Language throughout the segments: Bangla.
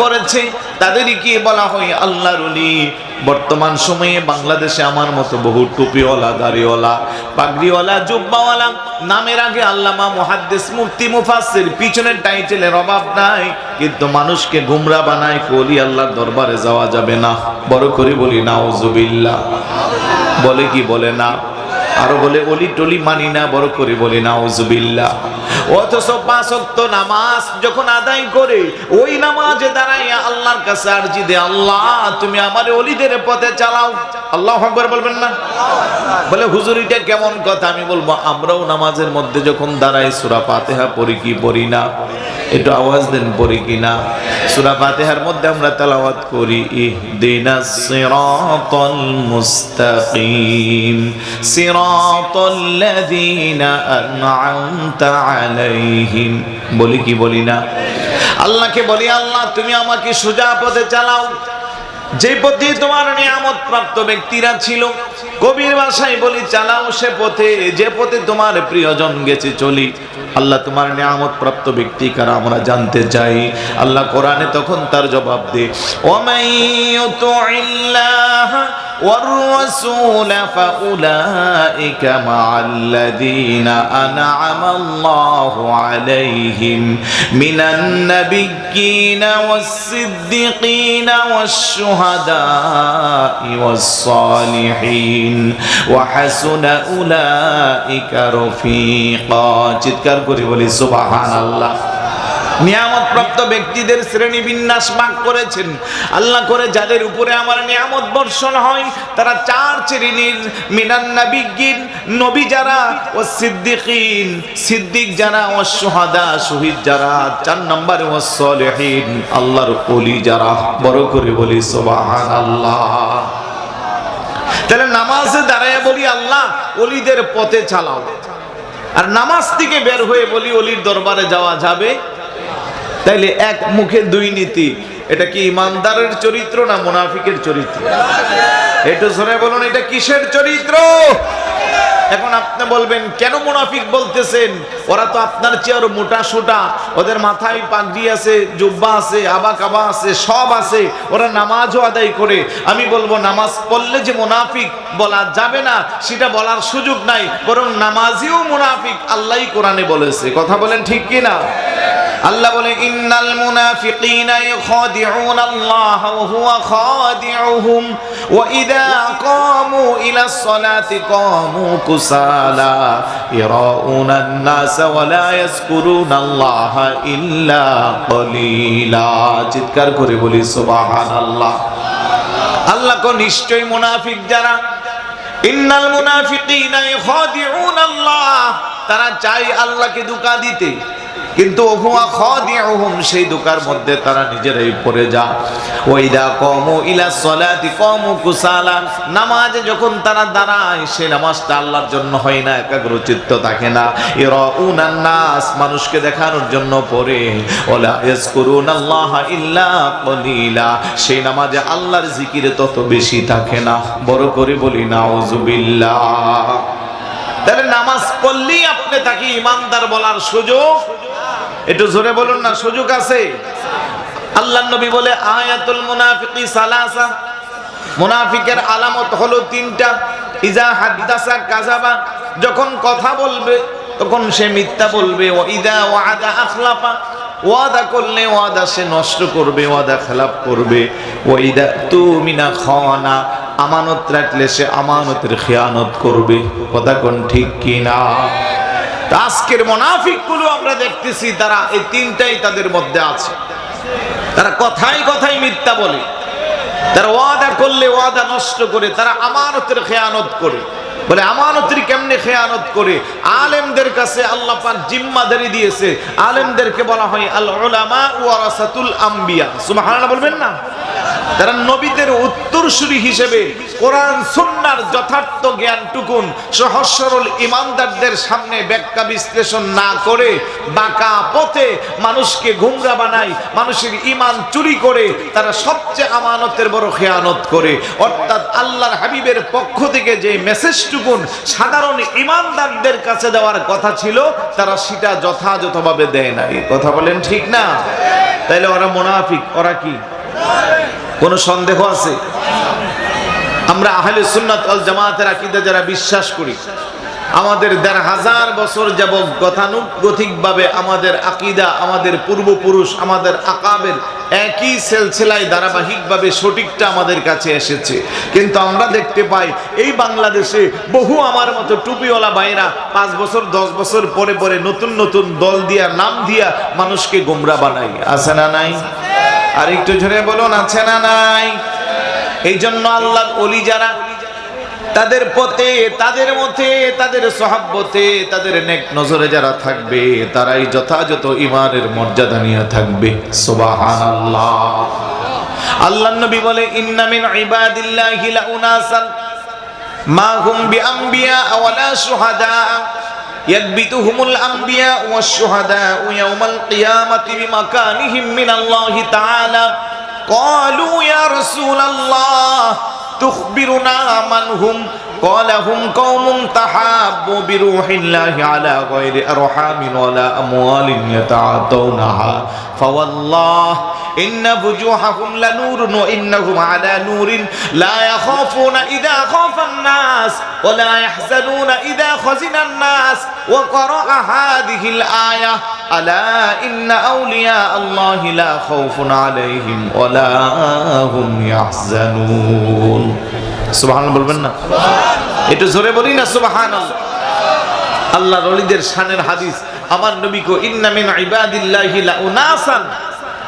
করেছে তাদেরকে বলা হয়? আল্লাহর বর্তমান সময়ে বাংলাদেশে আমার মতো বহু টুপিওয়ালা, দাড়িওয়ালা, পাগড়িওয়ালা, জুব্বাওয়ালা, নামের আগে আল্লামা, মুহাদ্দিস, মুফতি, মুফাসসির, পিছনের টাইটেলের অভাব নাই, কিন্তু মানুষকে গুমরা বানায় কলি আল্লাহর দরবারে যাওয়া যাবে না। বড় করে বলি, নাউজুবিল্লাহ। বলে কি বলে না? আরও বলে অলি টলি মানি না, বড় করে বলি, নাউজুবিল্লাহ। অথচ পাঁচ ওয়াক্ত নামাজ যখন আদায় করে, ওই নামাজে দাঁড়াইয়া আল্লাহর কাছে আরজি দে আল্লাহ, তুমি আমার অলিদের পথে চালাও। আল্লাহ আকবার বলবেন না? বলে, হুজুর, এটা কেমন কথা? আমি বলব, আমরাও নামাজের মধ্যে যখন দাঁড়াই, সূরা ফাতিহা পড়ি কি পড়ি না? একটু আওয়াজ দেন, পড়ি কি না? সূরা ফাতিহার মধ্যে আমরা তেলাওয়াত করি, ইহদিনাস সিরাতাল মুস্তাকিম, সিরাতাল লাযিনা আন'আমতা আলাইহিম। বলি কি বলি না? আল্লাহকে বলি, আল্লাহ, তুমি আমাকে সোজা পথে চালাও। যে পথে তোমার নিয়ামত প্রাপ্ত ব্যক্তিরা ছিল কবির ভাষায় বলি, চালাও সে পথে, যে পথে তোমার প্রিয়জন গেছে, চলি। আল্লাহ, তোমার নিয়ামত প্রাপ্ত ব্যক্তি কারা আমরা জানতে চাই। আল্লাহ কোরআনে তখন তার জবাব দে ওমাইয়ুতুইল্লাহ والرسول فأولئك مع الذين أنعم الله عليهم من النبيين والصديقين والشهداء والصالحين. وحسن أولئك رفيقا. تذكر سبحان الله আল্লাহ নিয়ামত প্রাপ্ত ব্যক্তিদের শ্রেণি বিন্যাস ভাগ করেছেন। আল্লাহ করে যাদের উপরে আমার নিয়ামত বর্ষণ হয়, তারা চার শ্রেণির মিনান নাবিগিন নবী যারা ও সিদ্দিকিন, সিদ্দিক যারা ও সুহাদা শহীদ যারা, চার নম্বরে ও সলেহীন, আল্লাহর ওলি যারা, বড় করে বলি সুবহান আল্লাহ তাহলে নামাজে দাঁড়ায় বলি আল্লাহ অলিদের পথে চালাও। আর নামাজ থেকে বের হয়ে বলি অলির দরবারে যাওয়া যাবে। তাইলে এক মুখে দুই নীতি। এটা কি ইমানদারের চরিত্র না মুনাফিকের চরিত্র? একটু শুনে বলুন, এটা কিসের চরিত্র? এখন আপনি বলবেন, কেন মুনাফিক বলতেছেন? ওরা তো আপনার চেয়ে মোটা সোটা। ওদের মাথায় পাগড়ি আছে, জুব্বা আছে, আবা কাবা আছে, সব আছে। ওরা নামাজও আদায় করে। আমি বলব, নামাজ পড়লে যে মুনাফিক বলা যাবে না, সেটা বলার সুযোগ নাই। বরং নামাজিও মুনাফিক আল্লাহই কোরআনে বলেছে। কথা বলেন ঠিক কি না আল্লাহ বলে ইন্নাল মুনাফিকিনা ইখাদিউন আল্লাহ ওয়া হুয়া খাদিউহুম ওয়া ইযা কামু ইলা সলাতি কামু কুসালা ইরাউনা الناس ولا يذكرون الله ইল্লা কলিলা চিৎকার করে বলি সুবহানাল্লাহ আল্লাহ কো নিশ্চয় মুনাফিক যারা ইন্নাল মুনাফিকিনা ইখাদিউন আল্লাহ তারা চায় আল্লাহকে ধোঁকা দিতে কিন্তু সেই দোকার মধ্যে তারা নিজেরাই পড়ে যা ওইদা কমু ইলা সলাতি কমু কুসালা, নামাজে যখন তারা দাঁড়ায় সে নামাজটা আল্লাহর জন্য হয় না, একাগ্রচিত্ত থাকে না। ইরাউনান নাস, মানুষকে দেখানোর জন্য পড়ে। ওলা ইয়াজকুরুন আল্লাহ ইল্লা কলিলা, সেই নামাজে আল্লাহর জিকিরে তত বেশি থাকে না। বড় করে বলি, নাউজুবিল্লাহ। তাহলে নামাজ পড়লেই আপনি তাকে ইমানদার বলার সুযোগ একটু জোরে বলুন না, সুযোগ আছে? আল্লাহ নবী বলে, আয়াতুল মুনাফিকি সালাসা। মুনাফিকের আলামত হলো তিনটা। ইজা হাদ্দাসা কাজাবা যখন কথা বলবে, তখন সে মিথ্যা বলবে। ও ইদা ও ওয়াদা আখলাফা। ওয়াদা করলে ওয়াদা সে নষ্ট করবে, ওয়াদা খেলাপ করবে। ওইদা তুমিনা খাওয়ানা আমানত রাখলে সে আমানতের খেয়ানত করবে। কথা কোন ঠিক কিনা? আজকের মোনাফিকগুলো আমরা দেখতেছি, তারা এই তিনটাই তাদের মধ্যে আছে। তারা কথাই কথাই মিথ্যা বলে। তারা ওয়াদা করলে ওয়াদা নষ্ট করে, তারা আমানতের খেয়ানত করে। বলে, আমানতের কেমনে খেয়ানত করে? আলেমদের কাছে আল্লাহ পাক জিম্মাদারি দিয়েছে। আলেমদেরকে বলা হয় আল উলামা ওয়ারাসাতুল আম্বিয়া। সুবহানাল্লাহ বলবেন না? তারা নবীদের উত্তরসূরি হিসেবে কোরআন, সুন্নার যথার্থ জ্ঞানটুকুন সহজ ইমানদারদের সামনে ব্যাখ্যা বিশ্লেষণ না করে বাঁকা পথে মানুষকে ঘুমরা বানায়, মানুষের ইমান চুরি করে, তারা সবচেয়ে আমানতের বড় খেয়ানত করে। অর্থাৎ আল্লাহর হাবিবের পক্ষ থেকে যে মেসেজটুকুন সাধারণ ইমানদারদের কাছে দেওয়ার কথা ছিল, তারা সেটা যথাযথভাবে দেয় নাই। কথা বলেন ঠিক না? তাইলে ওরা মোনাফিক, ওরা কি? কোনো সন্দেহ আছে? আমরা আহলে সুন্নাত আল জামাতের আকীদা যারা বিশ্বাস করি, আমাদের দেড় হাজার বছর যাব গতানুগতিকভাবে আমাদের আকিদা, আমাদের পূর্বপুরুষ, আমাদের আকাবের একই সেলসেলায় ধারাবাহিকভাবে সঠিকটা আমাদের কাছে এসেছে। কিন্তু আমরা দেখতে পাই, এই বাংলাদেশে বহু আমার মতো টুপিওয়ালা ভাইরা পাঁচ বছর, দশ বছর পরে পরে নতুন নতুন দল দিয়া, নাম দিয়া মানুষকে গোমরা বানাই আছে না নাই? আর একটু ঝরে বলুন, আছে না নাই? এই জন্য আল্লাহ অলি যারা, তাদের পথে, তাদের মতে, তাদের সহাব্বতে, তাদের নেক নজরে যারা থাকবে, তারাই যথাযথ ইমানের মর্যাদা নিয়ে থাকবে। সুবহানাল্লাহ। আল্লাহ নবী বলে, ইন্না মিন ইবাদিল্লাহি মা হুম বিআম্বিয়া ওয়ালা শুহাদা يكبتهم الأنبياء والشهداء يوم القيامة بمكانهم من الله تعالى قالوا يا رسول الله تخبرنا من هم قال هم قوم تحابوا بروح الله على غير أرحام ولا أموال يتعاطونها فوالله ইন্না বুজুহাহুম লানুরুন ওয়া ইন্নাহুম আলা নূরিন লা ইয়াখাফুনা ইযা খাফান নাস ওয়া লা ইয়াহজানুনা ইযা খাজিনান নাস ওয়া ক্বারা হাযিহিল আয়া আলা ইন্না আউলিয়া আল্লাহি লা খাউফুন আলাইহিম ওয়া লা হুম ইয়াহজানুন। সুবহানাল্লাহ বলবেন না? সুবহানাল্লাহ একটু জোরে বলি না সুবহানাল্লাহ? আল্লাহর ওলিদের শানের হাদিস, আমার নবী কো, ইন্না মিন ইবাদিল্লাহি লা উনাসান।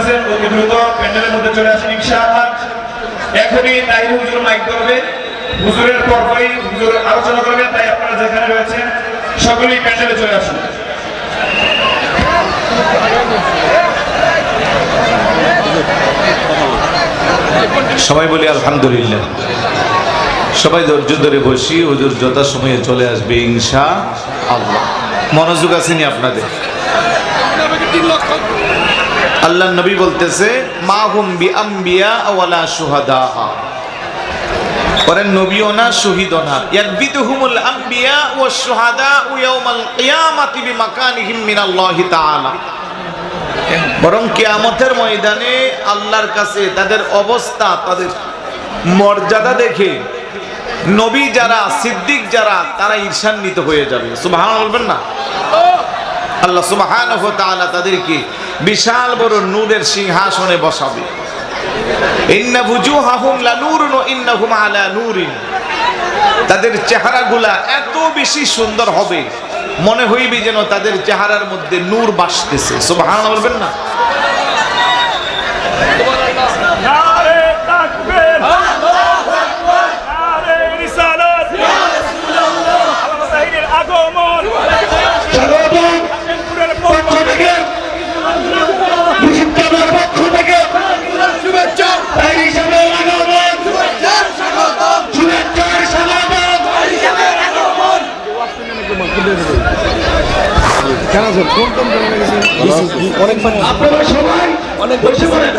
ঘোরাফেরা অতি দ্রুত প্যান্ডেলের মধ্যে চলে আসেন ইনশাআল্লাহ। এখনই তাহির হুজুর মাইক করবে হুজুরের পরপরই হুজুর আলোচনা করবে, তাই আপনারা যেখানে রয়েছেন, সকলেই প্যান্ডেলে চলে আসুন। সবাই বলি, আলহামদুলিল্লাহ। সবাই ধৈর্য ধরে বসি, হুজুর যথা সময়ে চলে আসবে ইনশা আল্লাহ মনোযোগ আসেনি আপনাদের? আল্লাহ নবী বলতেছে মা হুম বি আম্বিয়া বরং ময়দানে আল্লাহর কাছে তাদের অবস্থা, তাদের মর্যাদা দেখে নবী যারা, সিদ্দিক যারা, তারা ঈর্ষান্বিত হয়ে যাবে। সুবহান বলবেন না? আল্লাহ সুবাহান তাদেরকে বিশাল বড় নূরের সিংহাসনে বসাবে। তাদের চেহারাগুলা এত বেশি সুন্দর হবে, মনে হইবে যেন তাদের চেহারার মধ্যে নূর বাসতেছে। সুবাহান বলবেন না নারে তাকবীর নারে রিসালাত আল্লামা তাহিরের আগমন হাসেমপুরের পক্ষ থেকে মুসিদাবাদ পক্ষ থেকে শুভেচ্ছা তাই হিসাবে আগমন শুভেচ্ছার স্বাগতম শুভেচ্ছার স্বাগতম আপনারা সবাই অনেক পড়েন। সবাই পড়েন